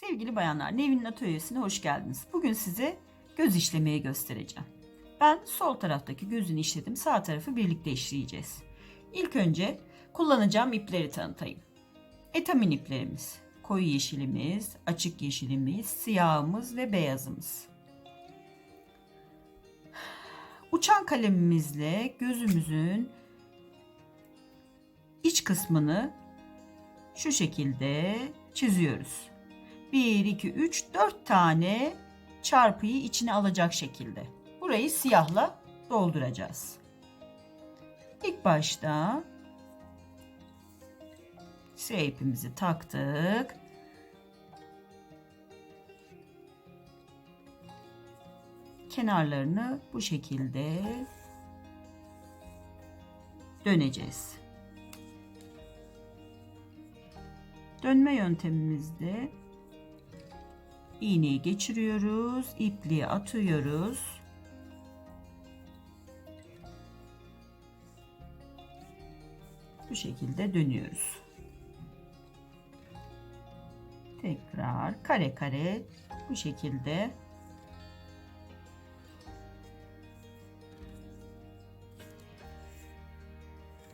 Sevgili bayanlar, Nevin'in atölyesine hoş geldiniz. Bugün size göz işlemeyi göstereceğim. Ben sol taraftaki gözünü işledim, sağ tarafı birlikte işleyeceğiz. İlk önce kullanacağım ipleri tanıtayım. Etamin iplerimiz, koyu yeşilimiz, açık yeşilimiz, siyahımız ve beyazımız. Uçan kalemimizle gözümüzün iç kısmını şu şekilde çiziyoruz. 1, 2, 3, 4 tane çarpıyı içine alacak şekilde. Burayı siyahla dolduracağız. İlk başta siyah taktık. Kenarlarını bu şekilde döneceğiz. Dönme yöntemimizde iğneyi geçiriyoruz, ipliği atıyoruz. Bu şekilde dönüyoruz. Tekrar kare kare bu şekilde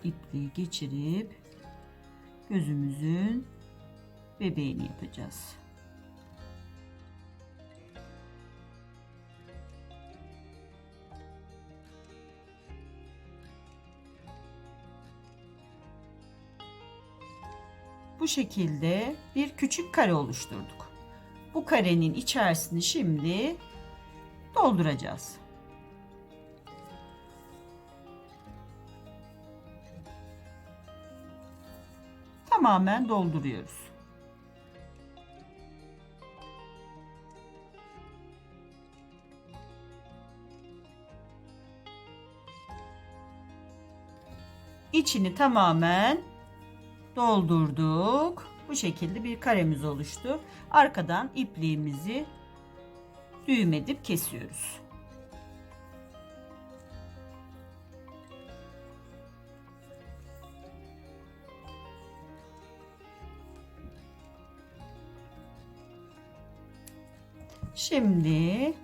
ipliği geçirip gözümüzün bebeğini yapacağız. Bu şekilde bir küçük kare oluşturduk. Bu karenin içerisini şimdi dolduracağız. Tamamen dolduruyoruz. İçini tamamen doldurduk. Bu şekilde bir karemiz oluştu. Arkadan ipliğimizi düğüm edip kesiyoruz. Şimdi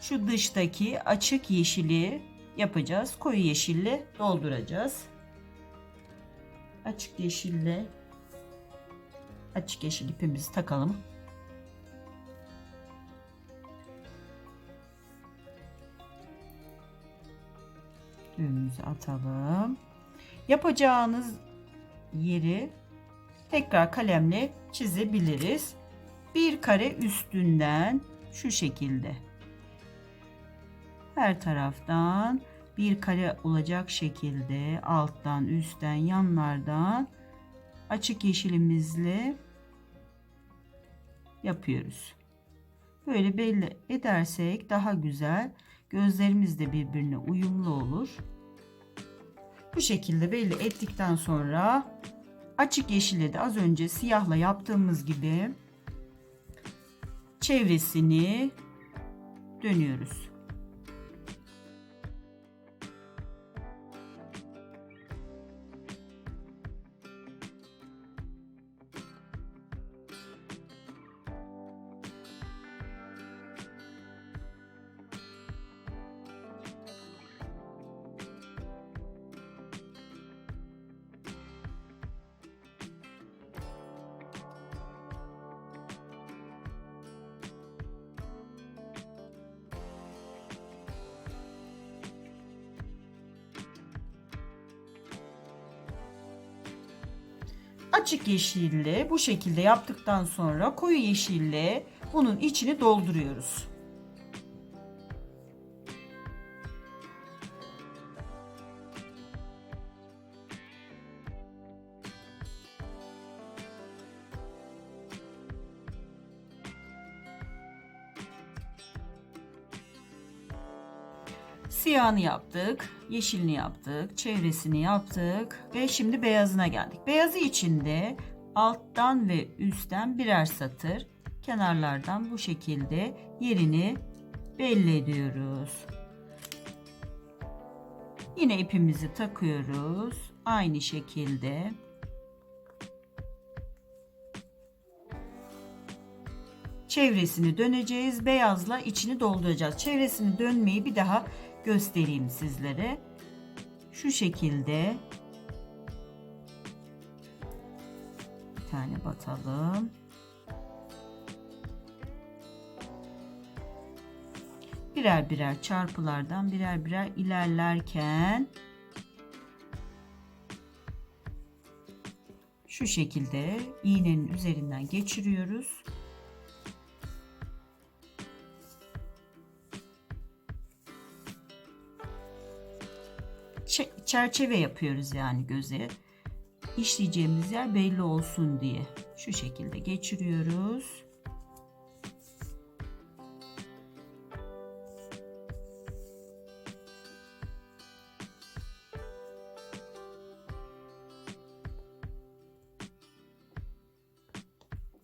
şu dıştaki açık yeşili yapacağız. Koyu yeşille dolduracağız açık yeşille açık yeşil ipimizi takalım. Düğümümüzü atalım. Yapacağınız yeri tekrar kalemle çizebiliriz. Bir kare üstünden şu şekilde. Her taraftan bir kare olacak şekilde alttan, üstten, yanlardan açık yeşilimizle yapıyoruz. Böyle belli edersek daha güzel. Gözlerimiz de birbirine uyumlu olur. Bu şekilde belli ettikten sonra açık yeşille de az önce siyahla yaptığımız gibi çevresini dönüyoruz. Açık yeşille bu şekilde yaptıktan sonra koyu yeşille bunun içini dolduruyoruz. Siyahını yaptık, yeşilini yaptık, çevresini yaptık ve şimdi beyazına geldik. Beyazı içinde alttan ve üstten birer satır kenarlardan bu şekilde yerini belli ediyoruz. Yine ipimizi takıyoruz. Aynı şekilde çevresini döneceğiz. Beyazla içini dolduracağız. Çevresini dönmeyi bir daha göstereyim sizlere. Şu şekilde bir tane batalım. Birer birer çarpılardan birer birer ilerlerken şu şekilde iğnenin üzerinden geçiriyoruz. Çerçeve yapıyoruz yani göze. İşleyeceğimiz yer belli olsun diye. Şu şekilde geçiriyoruz.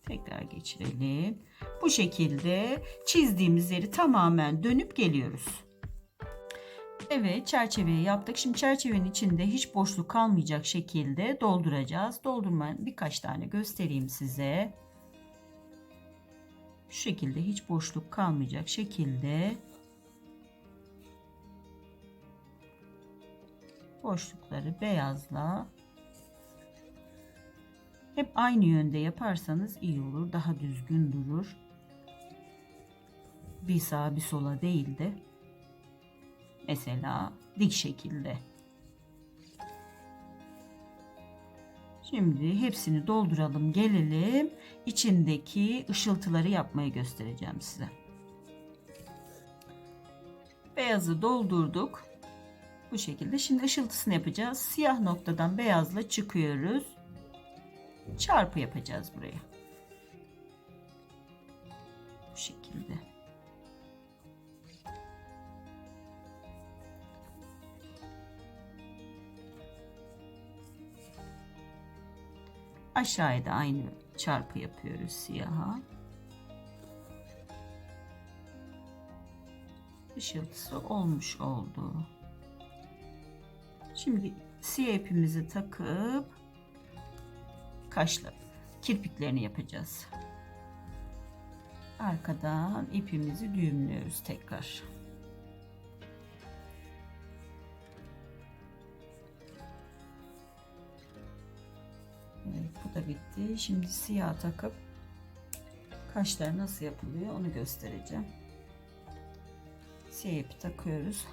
Tekrar geçirelim. Bu şekilde çizdiğimiz yeri tamamen dönüp geliyoruz. Evet çerçeveyi yaptık. Şimdi çerçevenin içinde hiç boşluk kalmayacak şekilde dolduracağız. Doldurma birkaç tane göstereyim size. Şu şekilde hiç boşluk kalmayacak şekilde boşlukları beyazla hep aynı yönde yaparsanız iyi olur. Daha düzgün durur. Bir sağa bir sola değil de mesela dik şekilde. Şimdi hepsini dolduralım gelelim. İçindeki ışıltıları yapmayı göstereceğim size. Beyazı doldurduk. Bu şekilde. Şimdi ışıltısını yapacağız. Siyah noktadan beyazla çıkıyoruz. Çarpı yapacağız buraya. Bu şekilde. Aşağıya da aynı çarpı yapıyoruz siyaha. Işıltısı olmuş oldu. Şimdi siyah ipimizi takıp kaşla kirpiklerini yapacağız. Arkadan ipimizi düğümlüyoruz tekrar. Da bitti. Şimdi siyah takıp kaşlar nasıl yapılıyor onu göstereceğim. Siyah ipi takıyoruz.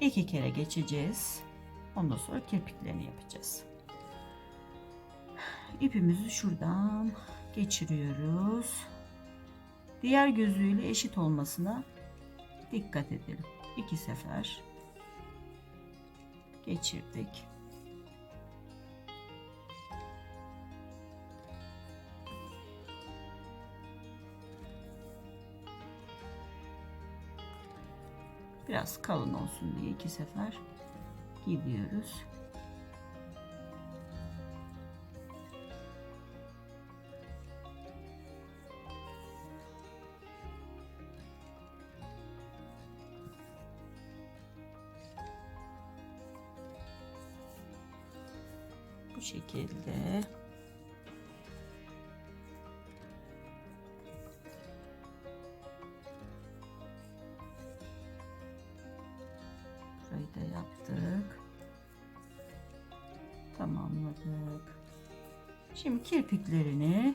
iki kere geçeceğiz. Ondan sonra kirpiklerini yapacağız. İpimizi şuradan geçiriyoruz. Diğer gözüyle eşit olmasına dikkat edelim. İki sefer geçirdik. Biraz kalın olsun diye iki sefer gidiyoruz. Bu şekilde Burayı da yaptık. Tamamladık. Şimdi kirpiklerini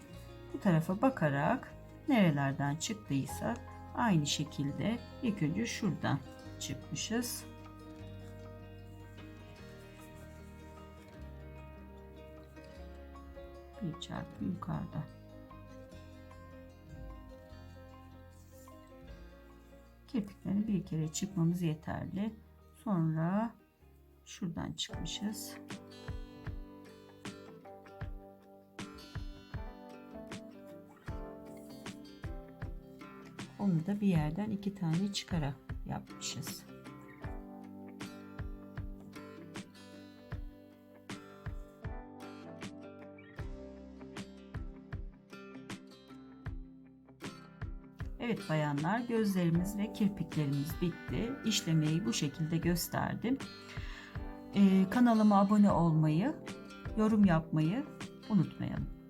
bu tarafa bakarak nerelerden çıktıysa aynı şekilde ilk önce şuradan çıkmışız. Bir çarpı yukarıda. Kirpiklerini bir kere çıkmamız yeterli. Sonra şuradan çıkmışız. Onu da bir yerden iki tane çıkarak yapmışız. Evet bayanlar gözlerimiz ve kirpiklerimiz bitti. İşlemeyi bu şekilde gösterdim. Ee, kanalıma abone olmayı, yorum yapmayı unutmayalım.